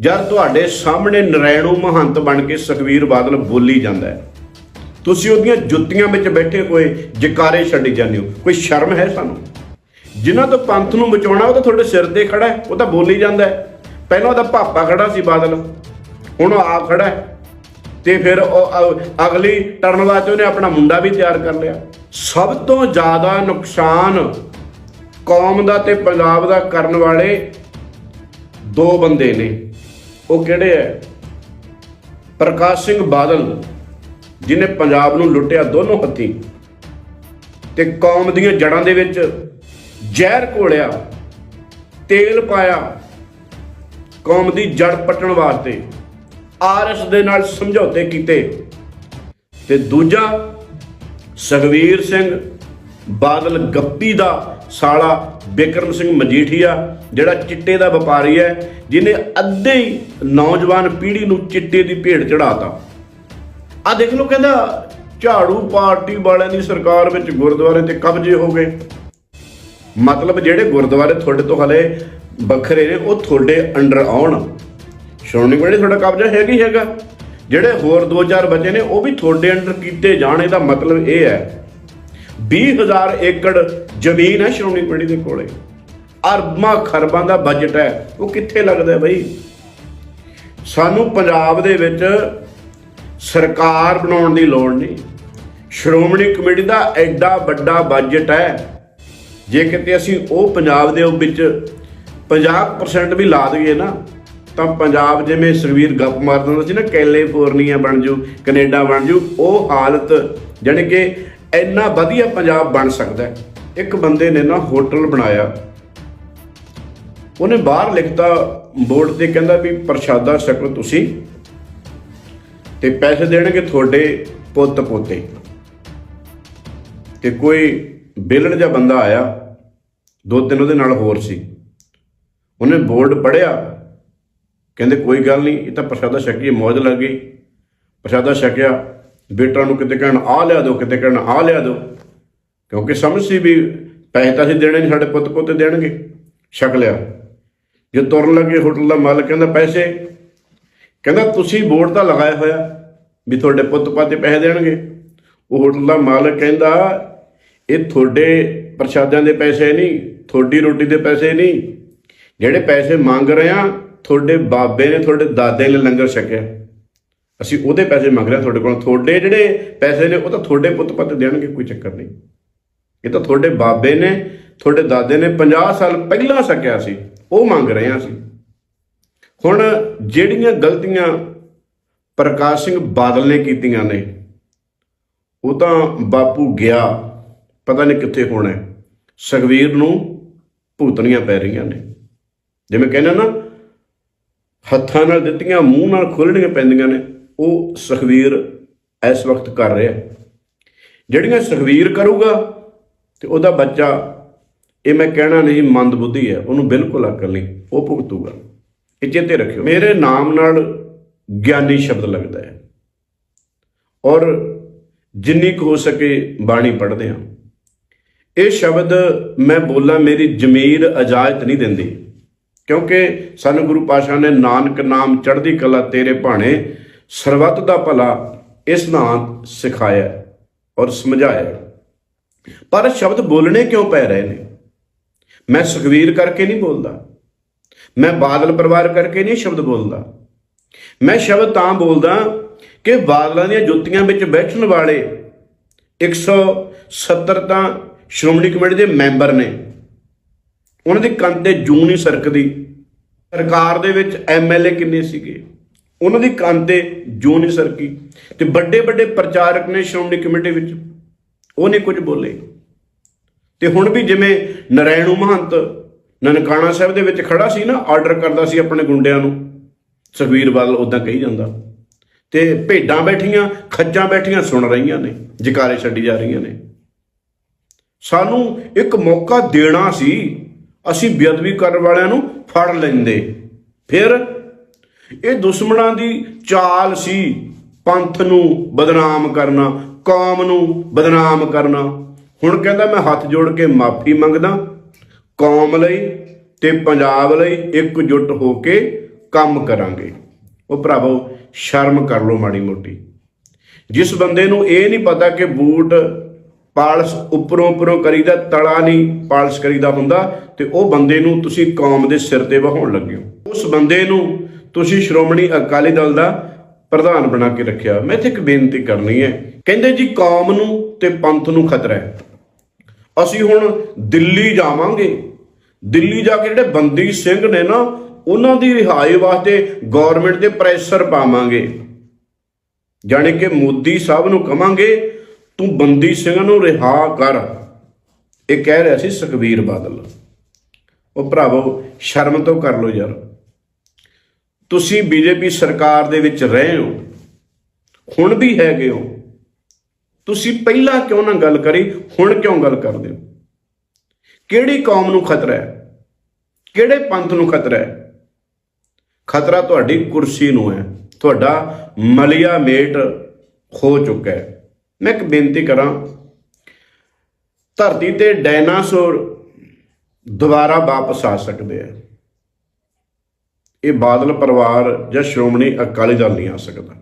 ਜਦ ਤੁਹਾਡੇ ਸਾਹਮਣੇ ਨਰੈਣੂ ਮਹੰਤ ਬਣ ਕੇ ਸੁਖਵੀਰ ਬਾਦਲ ਬੋਲੀ ਜਾਂਦਾ ਹੈ, ਤੁਸੀਂ ਉਹਦੀਆਂ ਜੁੱਤੀਆਂ ਵਿੱਚ ਬੈਠੇ ਹੋਏ ਜਕਾਰੇ ਛੱਡੀ ਜਾਂਦੇ ਹੋ। ਕੋਈ ਸ਼ਰਮ ਹੈ ਸਾਨੂੰ? ਜਿਨ੍ਹਾਂ ਤੋਂ ਪੰਥ ਨੂੰ ਬਚਾਉਣਾ, ਉਹ ਤਾਂ ਤੁਹਾਡੇ ਸਿਰ ਤੇ ਖੜਾ ਹੈ, ਉਹ ਤਾਂ ਬੋਲੀ ਜਾਂਦਾ ਹੈ। ਪਹਿਲਾਂ ਉਹਦਾ ਪਾਪਾ ਖੜਾ ਸੀ ਬਾਦਲ, ਹੁਣ ਉਹ ਆਪ ਖੜਾ ਹੈ। ਤੇ ਫਿਰ ਉਹ ਅਗਲੀ ਟਰਨ ਵਾਸਤੇ ਉਹਨੇ ਆਪਣਾ ਮੁੰਡਾ ਵੀ ਤਿਆਰ ਕਰ ਲਿਆ। ਸਭ ਤੋਂ ਜ਼ਿਆਦਾ ਨੁਕਸਾਨ ਕੌਮ ਦਾ ਤੇ ਪੰਜਾਬ ਦਾ ਕਰਨ ਵਾਲੇ ਦੋ ਬੰਦੇ ਨੇ। ਉਹ ਕਿਹੜੇ ਹੈ ਪ੍ਰਕਾਸ਼ ਸਿੰਘ ਬਾਦਲ ਜਿਨੇ ਪੰਜਾਬ ਨੂੰ ਲੁੱਟਿਆ ਦੋਨੋਂ ਹੱਥੀ ਤੇ ਕੌਮ ਦੀਆਂ ਜੜਾਂ ਦੇ ਵਿੱਚ ਜ਼ਹਿਰ ਘੋਲਿਆ, ਤੇਲ ਪਾਇਆ, ਕੌਮ ਦੀ ਜੜ ਪੱਟਣ ਵਾਸਤੇ ਆਰਐਸ ਦੇ ਨਾਲ ਸਮਝੌਤੇ ਕੀਤੇ। ਤੇ ਦੂਜਾ ਸੁਖਵੀਰ ਸਿੰਘ ਬਾਦਲ ਗੱਪੀ ਦਾ ਸਾਲਾ ਬਿਕਰਮ ਸਿੰਘ ਮਜੀਠੀਆ, ਜਿਹੜਾ ਚਿੱਟੇ ਦਾ ਵਪਾਰੀ ਹੈ ਜਿਨੇ ਅੱਧੇ ਹੀ ਨੌਜਵਾਨ ਪੀੜ੍ਹੀ ਨੂੰ ਚਿੱਟੇ ਦੀ ਭੇਡ ਚੜਾਤਾ ਆ ਦੇਖ ਲਓ ਕਹਿੰਦਾ, ਝਾੜੂ ਪਾਰਟੀ ਵਾਲਿਆਂ ਦੀ ਸਰਕਾਰ ਵਿੱਚ ਗੁਰਦੁਆਰੇ ਤੇ ਕਬਜ਼ੇ ਹੋ ਗਏ। ਮਤਲਬ ਜਿਹੜੇ ਗੁਰਦੁਆਰੇ ਤੁਹਾਡੇ ਤੋਂ ਹਲੇ ਵੱਖਰੇ ਨੇ, ਉਹ ਤੁਹਾਡੇ ਅੰਡਰ ਆਉਣ। ਸ਼੍ਰੋਮਣੀ ਕਮੇਟੀ ਤੁਹਾਡਾ ਕਬਜ਼ਾ ਹੈਗਾ ਹੀ ਹੈਗਾ। ਜਿਹੜੇ ਹੋਰ 2000 ਬੱਚੇ ਨੇ, ਉਹ ਵੀ ਤੁਹਾਡੇ ਅੰਡਰ ਕੀਤੇ ਜਾਣ, ਇਹਦਾ ਮਤਲਬ ਇਹ ਹੈ 20000 ਏਕੜ ਜ਼ਮੀਨ ਹੈ ਸ਼੍ਰੋਮਣੀ ਕਮੇਟੀ ਦੇ ਕੋਲੇ। ਅਰਬਾਂ ਖਰਬਾਂ ਦਾ ਬਜਟ ਹੈ। ਉਹ ਕਿੱਥੇ ਲੱਗਦਾ ਬਈ? ਸਾਨੂੰ ਪੰਜਾਬ ਦੇ ਵਿੱਚ ਸਰਕਾਰ ਬਣਾਉਣ ਦੀ ਲੋੜ ਨਹੀਂ। ਸ਼੍ਰੋਮਣੀ ਕਮੇਟੀ ਦਾ ਐਡਾ ਵੱਡਾ ਬਜਟ ਹੈ। ਜੇ ਕਿਤੇ ਅਸੀਂ ਉਹ ਪੰਜਾਬ ਦੇ ਵਿੱਚ 50% ਵੀ ਲਾ ਦਈਏ ਨਾ, ਤਾਂ ਪੰਜਾਬ ਜਿਵੇਂ ਸਰਵੀਰ ਗੱਪ ਮਾਰ ਦਿੰਦਾ ਸੀ ਨਾ, ਕੈਲੀਫੋਰਨੀਆ ਬਣ ਜੂ, ਕੈਨੇਡਾ ਬਣ ਜੂ, ਉਹ ਹਾਲਤ ਜਾਣੀ ਕਿ ਇੰਨਾ ਵਧੀਆ ਪੰਜਾਬ ਬਣ ਸਕਦਾ ਹੈ। ਇੱਕ ਬੰਦੇ ਨੇ ਨਾ ਹੋਟਲ ਬਣਾਇਆ। ਉਹਨੇ ਬਾਹਰ ਲਿਖਤਾ, ਬੋਰਡ ਤੇ ਕਹਿੰਦਾ ਵੀ ਪ੍ਰਸ਼ਾਦਾ ਛਕੋ ਤੁਸੀਂ ਤੇ ਪੈਸੇ ਦੇਣਗੇ ਤੁਹਾਡੇ ਪੁੱਤ ਪੋਤੇ। ਤੇ ਕੋਈ ਬੇਲੜ ਜਿਹਾ ਬੰਦਾ ਆਇਆ, ਦੋ ਤਿੰਨ ਉਹਦੇ ਨਾਲ ਹੋਰ ਸੀ। ਉਹਨੇ ਬੋਰਡ ਪੜਿਆ ਕਹਿੰਦੇ ਕੋਈ ਗੱਲ ਨਹੀਂ, ਇਹ ਤਾਂ ਪ੍ਰਸ਼ਾਦਾ ਛਕੀਏ ਮੌਜ ਲੱਗ ਗਈ। ਪ੍ਰਸ਼ਾਦਾ ਛਕਿਆ ਬੇਟਾ ਨੂੰ ਕਿਤੇ ਕਹਿਣ ਆ ਲਿਆ ਦਿਓ, ਕਿਤੇ ਕਹਿਣ ਆ ਲਿਆ ਦਿਓ। ਕਿਉਂਕਿ ਸਮਝ ਸੀ ਵੀ ਪੈਸੇ ਤਾਂ ਅਸੀਂ ਦੇਣੇ ਨਹੀਂ, ਸਾਡੇ ਪੁੱਤ ਪੋਤੇ ਦੇਣਗੇ। ਛਕ ਲਿਆ। ਜੇ ਤੁਰਨ ਲੱਗੇ ਹੋਟਲ ਦਾ ਮਾਲਕ ਕਹਿੰਦਾ, ਪੈਸੇ? ਕਹਿੰਦਾ, ਤੁਸੀਂ ਬੋਰਡ ਤਾਂ ਲਗਾਇਆ ਹੋਇਆ ਵੀ ਤੁਹਾਡੇ ਪੁੱਤ ਪਾਤੇ ਪੈਸੇ ਦੇਣਗੇ। ਉਹ ਹੋਟਲ ਦਾ ਮਾਲਕ ਕਹਿੰਦਾ, ਇਹ ਤੁਹਾਡੇ ਪ੍ਰਸ਼ਾਦਿਆਂ ਦੇ ਪੈਸੇ ਨਹੀਂ, ਤੁਹਾਡੀ ਰੋਟੀ ਦੇ ਪੈਸੇ ਨਹੀਂ। ਜਿਹੜੇ ਪੈਸੇ ਮੰਗ ਰਹੇ ਆ ਤੁਹਾਡੇ ਬਾਬੇ ਨੇ, ਤੁਹਾਡੇ ਦਾਦੇ ਨੇ ਲੰਗਰ ਛਕਿਆ। ਅਸੀਂ ਉਹਦੇ ਪੈਸੇ ਮੰਗ ਰਹੇ ਹਾਂ ਤੁਹਾਡੇ ਕੋਲ। ਤੁਹਾਡੇ ਜਿਹੜੇ ਪੈਸੇ ਨੇ, ਉਹ ਤਾਂ ਤੁਹਾਡੇ ਪੁੱਤ ਪੱਤ ਦੇਣਗੇ, ਕੋਈ ਚੱਕਰ ਨਹੀਂ। ਇਹ ਤਾਂ ਤੁਹਾਡੇ ਬਾਬੇ ਨੇ, ਤੁਹਾਡੇ ਦਾਦੇ ਨੇ 50 ਸਾਲ ਪਹਿਲਾਂ ਸਕਿਆ ਸੀ। ਉਹ ਮੰਗ ਰਹੇ ਹਾਂ ਅਸੀਂ। ਹੁਣ ਜਿਹੜੀਆਂ ਗਲਤੀਆਂ ਪ੍ਰਕਾਸ਼ ਸਿੰਘ ਬਾਦਲ ਨੇ ਕੀਤੀਆਂ ਨੇ, ਉਹ ਤਾਂ ਬਾਪੂ ਗਿਆ, ਪਤਾ ਨਹੀਂ ਕਿੱਥੇ ਹੋਣਾ ਹੈ। ਨੂੰ ਭੂਤਣੀਆਂ ਪੈ ਰਹੀਆਂ ਨੇ। ਜਿਵੇਂ ਕਹਿੰਦਾ ਨਾ, ਹੱਥਾਂ ਨਾਲ ਦਿੱਤੀਆਂ, ਮੂੰਹ ਨਾਲ ਖੋਲਣੀਆਂ ਪੈਂਦੀਆਂ ਨੇ। ਉਹ ਸੁਖਵੀਰ ਇਸ ਵਕਤ ਕਰ ਰਿਹਾ। ਜਿਹੜੀਆਂ ਸੁਖਵੀਰ ਕਰੂਗਾ ਤੇ ਉਹਦਾ ਬੱਚਾ, ਇਹ ਮੈਂ ਕਹਿਣਾ ਨਹੀਂ ਮੰਦ ਬੁੱਧੀ ਹੈ, ਉਹਨੂੰ ਬਿਲਕੁਲ ਅਕਲ ਨਹੀਂ, ਉਹ ਭੁਗਤੂਗਾ। ਇਹ ਚੇਤੇ ਰੱਖਿਓ। ਮੇਰੇ ਨਾਮ ਨਾਲ ਗਿਆਨੀ ਸ਼ਬਦ ਲੱਗਦਾ ਹੈ। ਔਰ ਜਿੰਨੀ ਕੁ ਹੋ ਸਕੇ ਬਾਣੀ ਪੜ੍ਹਦੇ ਹਾਂ। ਇਹ ਸ਼ਬਦ ਮੈਂ ਬੋਲਾਂ, ਮੇਰੀ ਜ਼ਮੀਰ ਇਜਾਜ਼ਤ ਨਹੀਂ ਦਿੰਦੀ। ਕਿਉਂਕਿ ਸਾਨੂੰ ਗੁਰੂ ਪਾਸ਼ਾ ਨੇ ਨਾਨਕ ਨਾਮ ਚੜ੍ਹਦੀ ਕਲਾ ਤੇਰੇ ਭਾਣੇ ਸਰਬੱਤ ਦਾ ਭਲਾ ਇਸ ਨਾਂ ਸਿਖਾਇਆ ਔਰ ਸਮਝਾਇਆ। ਪਰ ਸ਼ਬਦ ਬੋਲਣੇ ਕਿਉਂ ਪੈ ਰਹੇ ਨੇ? ਮੈਂ ਸੁਖਵੀਰ ਕਰਕੇ ਨਹੀਂ ਬੋਲਦਾ। ਮੈਂ ਬਾਦਲ ਪਰਿਵਾਰ ਕਰਕੇ ਨਹੀਂ ਸ਼ਬਦ ਬੋਲਦਾ। ਮੈਂ ਸ਼ਬਦ ਤਾਂ ਬੋਲਦਾ ਕਿ ਬਾਦਲਾਂ ਦੀਆਂ ਜੁੱਤੀਆਂ ਵਿੱਚ ਬੈਠਣ ਵਾਲੇ 170 ਤਾਂ ਸ਼੍ਰੋਮਣੀ ਕਮੇਟੀ ਦੇ ਮੈਂਬਰ ਨੇ। ਉਹਨਾਂ ਦੀ ਕੰਨ ਤੇ ਜੂੰ ਨਹੀਂ ਸਰਕਦੀ। ਸਰਕਾਰ ਦੇ ਵਿੱਚ ਐਮਐਲਏ ਕਿੰਨੇ ਸੀਗੇ? ਉਹਨਾਂ ਦੀ ਕੰਨ ਤੇ ਜੂੰ ਨਹੀਂ ਸਰਕੀ ਤੇ ਵੱਡੇ ਵੱਡੇ ਪ੍ਰਚਾਰਕ ਨੇ ਸ਼੍ਰੋਮਣੀ ਕਮੇਟੀ ਵਿੱਚ, ਉਹ ਨਹੀਂ ਕੁਝ ਬੋਲੇ। ਤੇ ਹੁਣ ਵੀ ਜਿਵੇਂ ਨਰੈਣੂ ਮਹੰਤ ਨਨਕਾਣਾ ਸਾਹਿਬ ਦੇ ਵਿੱਚ ਖੜਾ ਸੀ ਨਾ ਆਰਡਰ ਕਰਦਾ ਸੀ ਆਪਣੇ ਗੁੰਡਿਆਂ ਨੂੰ ਸੁਖਵੀਰ ਬਾਦਲ ਉਦਾਂ ਕਹੀ ਜਾਂਦਾ। ਤੇ ਭੇਡਾਂ ਬੈਠੀਆਂ, ਖੱਜਾਂ ਬੈਠੀਆਂ ਸੁਣ ਰਹੀਆਂ ਨੇ, ਜਕਾਰੇ ਛੱਡੀ ਜਾ ਰਹੀਆਂ ਨੇ। ਸਾਨੂੰ ਇੱਕ ਮੌਕਾ ਦੇਣਾ ਸੀ, ਅਸੀਂ ਬੇਅਦਬੀ ਕਰਨ ਵਾਲਿਆਂ ਨੂੰ ਫੜ ਲੈਂਦੇ। ਫਿਰ ਇਹ ਦੁਸ਼ਮਣਾਂ ਦੀ ਚਾਲ ਸੀ। ਪੰਥ ਨੂੰ ਬਦਨਾਮ ਕਰਨਾ, ਕੌਮ ਨੂੰ ਬਦਨਾਮ ਕਰਨਾ। ਹੁਣ ਕਹਿੰਦਾ, ਮੈਂ ਹੱਥ ਜੋੜ ਕੇ ਮਾਫੀ ਮੰਗਦਾ। ਕੌਮ ਲਈ ਤੇ ਪੰਜਾਬ ਲਈ ਇਕਜੁੱਟ ਹੋ ਕੇ ਕੰਮ ਕਰਾਂਗੇ। ਉਹ ਭਰਾਵੋ, ਸ਼ਰਮ ਕਰ ਲਓ ਮਾੜੀ ਮੋਟੀ। ਜਿਸ ਬੰਦੇ ਨੂੰ ਇਹ ਨਹੀਂ ਪਤਾ ਕਿ ਬੂਟ ਪਾਲਸ ਉੱਪਰੋਂ ਉੱਪਰੋਂ ਕਰੀਦਾ, ਤਲਾ ਨਹੀਂ ਪਾਲਸ ਕਰੀਦਾ ਹੁੰਦਾ, ਤੇ ਉਹ ਬੰਦੇ ਨੂੰ ਤੁਸੀਂ ਕੌਮ ਦੇ ਸਿਰ ਤੇ ਵਹਾਉਣ ਲੱਗੇ ਹੋ। ਉਸ ਬੰਦੇ ਨੂੰ ਤੁਸੀਂ ਸ਼੍ਰੋਮਣੀ ਅਕਾਲੀ ਦਲ ਦਾ ਪ੍ਰਧਾਨ ਬਣਾ ਕੇ ਰੱਖਿਆ। ਮੈਂ ਇੱਥੇ ਇੱਕ ਬੇਨਤੀ ਕਰਨੀ ਹੈ। ਕਹਿੰਦੇ ਜੀ, ਕੌਮ ਨੂੰ ਤੇ ਪੰਥ ਨੂੰ ਖਤਰਾ ਹੈ। ਅਸੀਂ ਹੁਣ ਦਿੱਲੀ ਜਾਵਾਂਗੇ। ਦਿੱਲੀ ਜਾ ਕੇ ਜਿਹੜੇ ਬੰਦੀ ਸਿੰਘ ਨੇ ਨਾ, ਉਹਨਾਂ ਦੀ ਰਿਹਾਈ ਵਾਸਤੇ ਗਵਰਨਮੈਂਟ ਤੇ ਪ੍ਰੈਸ਼ਰ ਪਾਵਾਂਗੇ। ਜਾਣੀ ਕਿ ਮੋਦੀ ਸਾਹਿਬ ਨੂੰ ਕਵਾਂਗੇ, ਤੂੰ ਬੰਦੀ ਸਿੰਘ ਨੂੰ ਰਿਹਾ ਕਰ। ਇਹ ਕਹਿ ਰਿਹਾ ਸੀ ਸੁਖਬੀਰ ਬਾਦਲ। ਉਹ ਭਰਾਵੋ, ਸ਼ਰਮ ਤੋਂ ਕਰ ਲਓ ਯਾਰ। ਤੁਸੀਂ ਬੀਜੇਪੀ ਸਰਕਾਰ ਦੇ ਵਿੱਚ ਰਹੇ ਹੋ, ਹੁਣ ਵੀ ਹੈਗੇ ਹੋ। ਤੁਸੀਂ ਪਹਿਲਾਂ ਕਿਉਂ ਨਾ ਗੱਲ ਕਰੀ, ਹੁਣ ਕਿਉਂ ਗੱਲ ਕਰਦੇ ਹੋ? ਕਿਹੜੀ ਕੌਮ ਨੂੰ ਖਤਰਾ ਹੈ? ਕਿਹੜੇ ਪੰਥ ਨੂੰ ਖਤਰਾ ਹੈ? ਖਤਰਾ ਤੁਹਾਡੀ ਕੁਰਸੀ ਨੂੰ ਹੈ। ਤੁਹਾਡਾ ਮਲਿਆ ਮੇਟ ਹੋ ਚੁੱਕਾ ਹੈ। ਮੈਂ ਇੱਕ ਬੇਨਤੀ ਕਰਾਂ, ਧਰਤੀ ਤੇ ਡਾਇਨਾਸੌਰ ਦੁਬਾਰਾ ਵਾਪਸ ਆ ਸਕਦੇ ਆ। ਇਹ ਬਾਦਲ ਪਰਿਵਾਰ ਜਾਂ ਸ਼੍ਰੋਮਣੀ ਅਕਾਲੀ ਦਲ ਨਹੀਂ ਆ ਸਕਦਾ।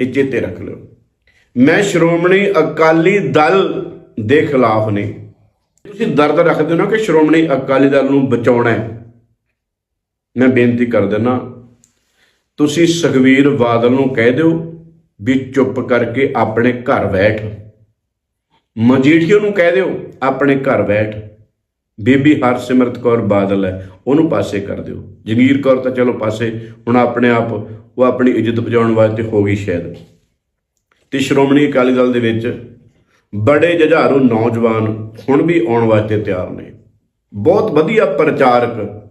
ਇਹ ਚੇਤੇ ਰੱਖ ਲਿਓ। ਮੈਂ ਸ਼੍ਰੋਮਣੀ ਅਕਾਲੀ ਦਲ ਦੇ ਖਿਲਾਫ ਨਹੀਂ। ਤੁਸੀਂ ਦਰਦ ਰੱਖਦੇ ਹੋ ਨਾ ਕਿ ਸ਼੍ਰੋਮਣੀ ਅਕਾਲੀ ਦਲ ਨੂੰ ਬਚਾਉਣਾ ਹੈ। ਮੈਂ ਬੇਨਤੀ ਕਰ ਦਿੰਦਾ, ਤੁਸੀਂ ਸੁਖਵੀਰ ਬਾਦਲ ਨੂੰ ਕਹਿ ਦਿਓ ਵੀ ਚੁੱਪ ਕਰਕੇ ਆਪਣੇ ਘਰ ਬੈਠ। ਮਜੀਠੀਓ ਨੂੰ ਕਹਿ ਦਿਓ, ਆਪਣੇ ਘਰ ਬੈਠ। ਬੀਬੀ ਹਰਸਿਮਰਤ ਕੌਰ ਬਾਦਲ ਹੈ, ਉਹਨੂੰ ਪਾਸੇ ਕਰ ਦਿਓ। ਜਗੀਰ ਕੌਰ ਤਾਂ ਚਲੋ ਪਾਸੇ, ਹੁਣ ਆਪਣੇ ਆਪ ਉਹ ਆਪਣੀ ਇੱਜ਼ਤ ਬਚਾਉਣ ਵਾਸਤੇ ਹੋ ਗਈ ਸ਼ਾਇਦ। ਤੇ ਸ਼੍ਰੋਮਣੀ ਅਕਾਲੀ ਦਲ ਦੇ ਵਿੱਚ ਬੜੇ ਜਝਾਰੂ ਨੌਜਵਾਨ ਹੁਣ ਵੀ ਆਉਣ ਵਾਸਤੇ ਤਿਆਰ ਨੇ। ਬਹੁਤ ਵਧੀਆ ਪ੍ਰਚਾਰਕ,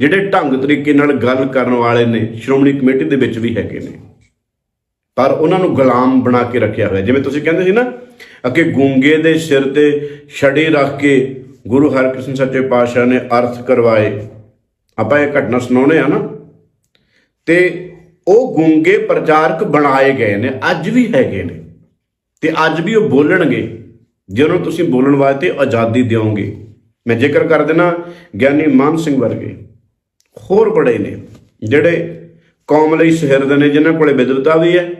ਜਿਹੜੇ ਢੰਗ ਤਰੀਕੇ ਨਾਲ ਗੱਲ ਕਰਨ ਵਾਲੇ ਨੇ, ਸ਼੍ਰੋਮਣੀ ਕਮੇਟੀ ਦੇ ਵਿੱਚ ਵੀ ਹੈਗੇ ਨੇ। ਪਰ ਉਹਨਾਂ ਨੂੰ ਗੁਲਾਮ ਬਣਾ ਕੇ ਰੱਖਿਆ ਹੋਇਆ। ਜਿਵੇਂ ਤੁਸੀਂ ਕਹਿੰਦੇ ਸੀ ਨਾ, ਅੱਗੇ ਗੂੰਗੇ ਦੇ ਸਿਰ ਤੇ ਛੜੇ ਰੱਖ ਕੇ ਗੁਰੂ ਹਰਕ੍ਰਿਸ਼ਨ ਸੱਚੇ ਪਾਤਸ਼ਾਹ ਨੇ ਅਰਥ ਕਰਵਾਏ। ਆਪਾਂ ਇਹ ਘਟਨਾ ਸੁਣਾਉਣੇ ਆ ਨਾ। ਤੇ ਉਹ ਗੂੰਗੇ ਪ੍ਰਚਾਰਕ ਬਣਾਏ ਗਏ ਨੇ, ਅੱਜ ਵੀ ਹੈਗੇ ਨੇ। ਤੇ ਅੱਜ ਵੀ ਉਹ ਬੋਲਣਗੇ, ਜਿਹਨੂੰ ਤੁਸੀਂ ਬੋਲਣ ਵਾਸਤੇ ਆਜ਼ਾਦੀ ਦਿਓਗੇ। ਮੈਂ ਜ਼ਿਕਰ ਕਰ ਦੇਣਾ ਗਿਆਨੀ ਮਾਨ ਸਿੰਘ ਵਰਗੇ ਹੋਰ ਬੜੇ ਨੇ, ਜਿਹੜੇ ਕੌਮ ਲਈ ਸਹਿਰਦ ਨੇ, ਜਿਨ੍ਹਾਂ ਕੋਲੇ ਵਿਦਵਤਾ ਵੀ ਹੈ,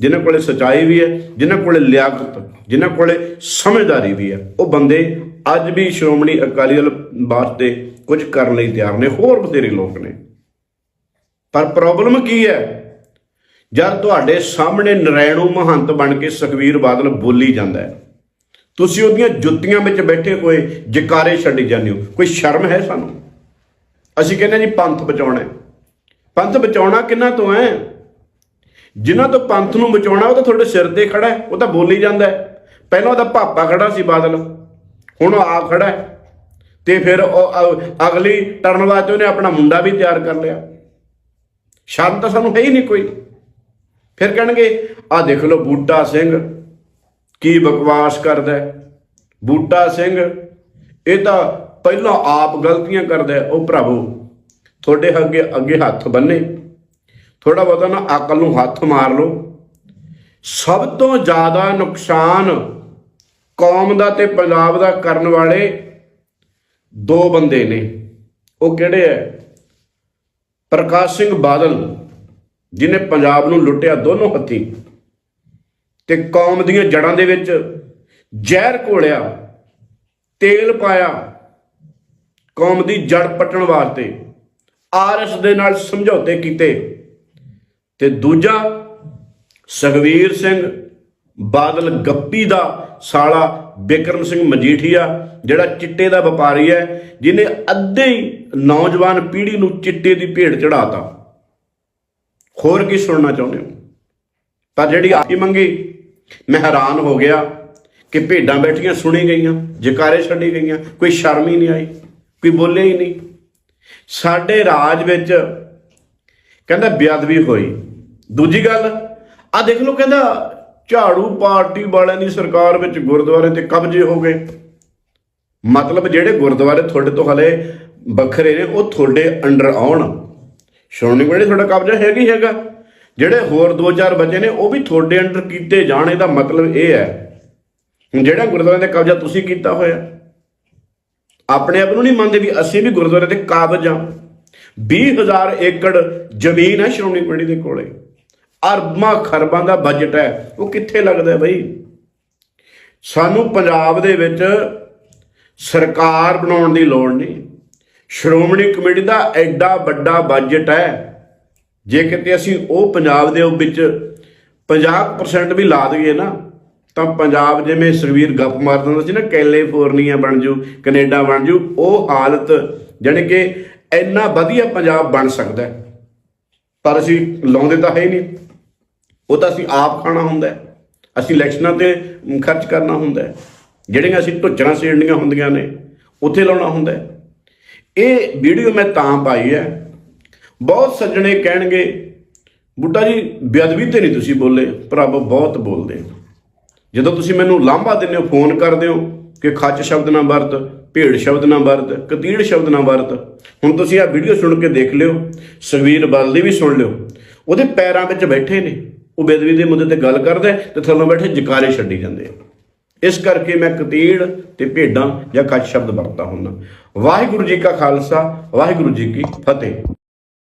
ਜਿਨ੍ਹਾਂ ਕੋਲੇ ਸਚਾਈ ਵੀ ਹੈ, ਜਿਨ੍ਹਾਂ ਕੋਲੇ ਲਿਆਕਤ, ਜਿਨ੍ਹਾਂ ਕੋਲੇ ਸਮਝਦਾਰੀ ਵੀ ਹੈ। ਉਹ ਬੰਦੇ ਅੱਜ ਵੀ ਸ਼੍ਰੋਮਣੀ ਅਕਾਲੀ ਦਲ ਵਾਸਤੇ ਕੁਝ ਕਰਨ ਲਈ ਤਿਆਰ ਨੇ, ਹੋਰ ਬਥੇਰੇ ਲੋਕ ਨੇ। ਪਰ ਪ੍ਰੋਬਲਮ ਕੀ ਹੈ? ਜਦ ਤੁਹਾਡੇ ਸਾਹਮਣੇ ਨਰੈਣੂ ਮਹੰਤ ਬਣ ਕੇ ਸੁਖਵੀਰ ਬਾਦਲ ਬੋਲੀ ਜਾਂਦਾ ਹੈ, ਤੁਸੀਂ ਉਹਦੀਆਂ ਜੁੱਤੀਆਂ ਵਿੱਚ ਬੈਠੇ ਹੋਏ ਜਕਾਰੇ ਛੱਡੀ ਜਾਂਦੇ ਹੋ। ਕੋਈ ਸ਼ਰਮ ਹੈ ਸਾਨੂੰ? ਅਸੀਂ ਕਹਿੰਦੇ ਜੀ ਪੰਥ ਬਚਾਉਣਾ ਪੰਥ ਬਚਾਉਣਾ ਕਿੰਨਾ ਤੋਂ ਹੈ? ਜਿਨ੍ਹਾਂ ਤੋਂ ਪੰਥ ਨੂੰ ਬਚਾਉਣਾ, ਉਹ ਤਾਂ ਤੁਹਾਡੇ ਸਿਰ ਤੇ ਖੜਾ ਹੈ, ਉਹ ਤਾਂ ਬੋਲੀ ਜਾਂਦਾ ਹੈ। ਪਹਿਲਾਂ ਉਹਦਾ ਪਾਪਾ ਖੜਾ ਸੀ ਬਾਦਲ। ਹੁਣ ਉਹ ਆ ਖੜਾ ਹੈ। ਤੇ ਫਿਰ ਉਹ ਅਗਲੀ ਟਰਨ ਵਾਸਤੇ ਉਹਨੇ ਆਪਣਾ ਮੁੰਡਾ ਵੀ ਤਿਆਰ ਕਰ ਲਿਆ। ਸ਼ਰਮ ਤਾਂ ਸਾਨੂੰ ਹੈ ਹੀ ਨਹੀਂ ਕੋਈ। ਫਿਰ ਕਹਿਣਗੇ, ਆ ਦੇਖ ਲਓ ਬੂਟਾ ਸਿੰਘ, ਕੀ ਬਕਵਾਸ ਕਰਦਾ ਬੂਟਾ ਸਿੰਘ, ਇਹ ਤਾਂ ਪਹਿਲਾਂ ਆਪ ਗਲਤੀਆਂ ਕਰਦਾ ਉਹ ਭਰਾਵੋ ਤੁਹਾਡੇ ਅੱਗੇ ਅੱਗੇ ਹੱਥ ਬੰਨੇ ਥੋੜਾ ਬਹੁਤਾ ਨਾ ਅਕਲ ਨੂੰ ਹੱਥ ਮਾਰ ਲਓ। ਸਭ ਤੋਂ ਜ਼ਿਆਦਾ ਨੁਕਸਾਨ ਕੌਮ ਦਾ ਤੇ ਪੰਜਾਬ ਦਾ ਕਰਨ ਵਾਲੇ ਦੋ ਬੰਦੇ ਨੇ। ਉਹ ਕਿਹੜੇ ਐ? ਪ੍ਰਕਾਸ਼ ਸਿੰਘ ਬਾਦਲ ਜਿਨੇ ਪੰਜਾਬ ਨੂੰ ਲੁੱਟਿਆ ਦੋਨੋਂ ਹੱਥੀ ਤੇ ਕੌਮ ਦੀਆਂ ਜੜਾਂ ਦੇ ਵਿੱਚ ਜ਼ਹਿਰ ਘੋਲਿਆ, ਤੇਲ ਪਾਇਆ, ਕੌਮ ਦੀ ਜੜ ਪੱਟਣ ਵਾਸਤੇ ਆਰਐਸ ਦੇ ਨਾਲ ਸਮਝੌਤੇ ਕੀਤੇ। ਤੇ ਦੂਜਾ, ਸੁਖਵੀਰ ਸਿੰਘ ਬਾਦਲ ਗੱਪੀ ਦਾ ਸਾਲਾ ਬਿਕਰਮ ਸਿੰਘ ਮਜੀਠੀਆ, ਜਿਹੜਾ ਚਿੱਟੇ ਦਾ ਵਪਾਰੀ ਹੈ ਜਿਨੇ ਅੱਧੇ ਹੀ ਨੌਜਵਾਨ ਪੀੜ੍ਹੀ ਨੂੰ ਚਿੱਟੇ ਦੀ ਭੇਡ ਚੜਾਤਾ ਹੋਰ ਕੀ ਸੁਣਨਾ ਚਾਹੁੰਦੇ ਹੋ? ਪਰ ਜਿਹੜੀ ਆਪੀ ਮੰਗੀ, ਮੈਂ ਹੈਰਾਨ ਹੋ ਗਿਆ ਕਿ ਭੇਡਾਂ ਬੈਠੀਆਂ ਸੁਣੀ ਗਈਆਂ, ਜਕਾਰੇ ਛੱਡੀ ਗਈਆਂ, ਕੋਈ ਸ਼ਰਮ ਹੀ ਨਹੀਂ ਆਈ, ਕੋਈ ਬੋਲੇ ਹੀ ਨਹੀਂ। ਸਾਡੇ ਰਾਜ ਵਿੱਚ ਕਹਿੰਦਾ ਬੇਅਦਬੀ ਹੋਈ। ਦੂਜੀ ਗੱਲ ਆ ਦੇਖ ਲਓ ਕਹਿੰਦਾ ਝਾੜੂ ਪਾਰਟੀ ਵਾਲਿਆਂ ਦੀ ਸਰਕਾਰ ਵਿੱਚ ਗੁਰਦੁਆਰੇ ਤੇ ਕਬਜ਼ੇ ਹੋ ਗਏ। ਮਤਲਬ ਜਿਹੜੇ ਗੁਰਦੁਆਰੇ ਤੁਹਾਡੇ ਤੋਂ ਹਲੇ ਵੱਖਰੇ ਨੇ, ਉਹ ਤੁਹਾਡੇ ਅੰਡਰ ਆਉਣ। ਸ਼੍ਰੋਮਣੀ ਕਮੇਟੀ ਤੁਹਾਡਾ ਕਬਜ਼ਾ ਹੈਗਾ ਹੀ ਹੈਗਾ। ਜਿਹੜੇ ਹੋਰ ਦੋ ਚਾਰ ਬੱਚੇ ਨੇ, ਉਹ ਵੀ ਤੁਹਾਡੇ ਅੰਡਰ ਕੀਤੇ ਜਾਣ ਇਹਦਾ ਮਤਲਬ ਇਹ ਹੈ। ਜਿਹੜਾ ਗੁਰਦੁਆਰੇ ਤੇ ਕਬਜ਼ਾ ਤੁਸੀਂ ਕੀਤਾ ਹੋਇਆ, ਆਪਣੇ ਆਪ ਨੂੰ ਨਹੀਂ ਮੰਨਦੇ ਵੀ ਅਸੀਂ ਵੀ ਗੁਰਦੁਆਰੇ ਤੇ ਕਾਬਜ ਹਾਂ। 20000 ਏਕੜ ਜ਼ਮੀਨ ਹੈ ਸ਼੍ਰੋਮਣੀ ਕਮੇਟੀ ਦੇ ਕੋਲੇ। ਅਰਬਾਂ ਖਰਬਾਂ ਦਾ ਬਜਟ ਹੈ। ਉਹ ਕਿੱਥੇ ਲੱਗਦਾ ਬਈ? ਸਾਨੂੰ ਪੰਜਾਬ ਦੇ ਵਿੱਚ ਸਰਕਾਰ ਬਣਾਉਣ ਦੀ ਲੋੜ ਨਹੀਂ। ਸ਼੍ਰੋਮਣੀ ਕਮੇਟੀ ਦਾ ਐਡਾ ਵੱਡਾ ਬਜਟ ਹੈ। ਜੇ ਕਿਤੇ ਅਸੀਂ ਉਹ ਪੰਜਾਬ ਦੇ ਵਿੱਚ 50% ਵੀ ਲਾ ਦਈਏ ਨਾ, ਤਾਂ ਪੰਜਾਬ ਜਿਵੇਂ ਸਰਵੀਰ ਗੱਪ ਮਾਰ ਦਿੰਦਾ ਸੀ ਨਾ, ਕੈਲੀਫੋਰਨੀਆ ਬਣ ਜੂ, ਕੈਨੇਡਾ ਬਣ ਜੂ, ਉਹ ਹਾਲਤ ਜਾਣੀ ਕਿ ਇੰਨਾ ਵਧੀਆ ਪੰਜਾਬ ਬਣ ਸਕਦਾ ਪਰ ਅਸੀਂ ਲਾਉਂਦੇ ਤਾਂ ਹੈ ਹੀ ਨਹੀਂ। ਉਹ ਤਾਂ ਅਸੀਂ ਆਪ ਖਾਣਾ ਹੁੰਦਾ ਅਸੀਂ ਇਲੈਕਸ਼ਨਾਂ ਤੇ ਖਰਚ ਕਰਨਾ ਹੁੰਦਾ ਜਿਹੜੀਆਂ ਅਸੀਂ ਢੁੱਚਰਾਂ ਸੇੜਨੀਆਂ ਹੁੰਦੀਆਂ ਨੇ, ਉੱਥੇ ਲਾਉਣਾ ਹੁੰਦਾ ਇਹ ਵੀਡੀਓ ਮੈਂ ਤਾਂ ਪਾਈ ਹੈ। ਬਹੁਤ ਸੱਜਣੇ ਕਹਿਣਗੇ, ਬੁੱਢਾ ਜੀ, ਬੇਅਦਬੀ ਤੇ ਨਹੀਂ ਤੁਸੀਂ ਬੋਲੇ। ਪ੍ਰਭ ਬਹੁਤ ਬੋਲਦੇ ਜਦੋਂ ਤੁਸੀਂ ਮੈਨੂੰ ਲਾਂਭਾ ਦਿੰਦੇ ਹੋ, ਫੋਨ ਕਰਦੇ ਹੋ ਕਿ ਖੱਚ ਸ਼ਬਦ ਨਾ ਵਰਤ, ਭੇੜ ਸ਼ਬਦ ਨਾ ਵਰਤ, ਕਤੀੜ ਸ਼ਬਦ ਨਾ ਵਰਤ, ਹੁਣ ਤੁਸੀਂ ਆ ਵੀਡੀਓ ਸੁਣ ਕੇ ਦੇਖ ਲਿਓ, ਸੁਖਵੀਰ ਬਾਦਲ ਦੀ ਵੀ ਸੁਣ ਲਿਓ। ਉਹਦੇ ਪੈਰਾਂ ਵਿੱਚ ਬੈਠੇ ਨੇ। ਉਹ ਬੇਦਬੀ ਦੇ ਮੁੱਦੇ ਤੇ ਗੱਲ ਕਰਦਾ ਤੇ ਥੱਲੋਂ ਬੈਠੇ ਜਕਾਰੇ ਛੱਡੀ ਜਾਂਦੇ ਇਸ ਕਰਕੇ ਮੈਂ ਕਤੀੜ ਤੇ ਭੇਡਾਂ ਜਾਂ ਕੱਚ ਸ਼ਬਦ ਵਰਤਦਾ ਹੁੰਦਾ। ਵਾਹਿਗੁਰੂ ਜੀ ਕਾ ਖਾਲਸਾ, ਵਾਹਿਗੁਰੂ ਜੀ ਕੀ ਫਤਿਹ।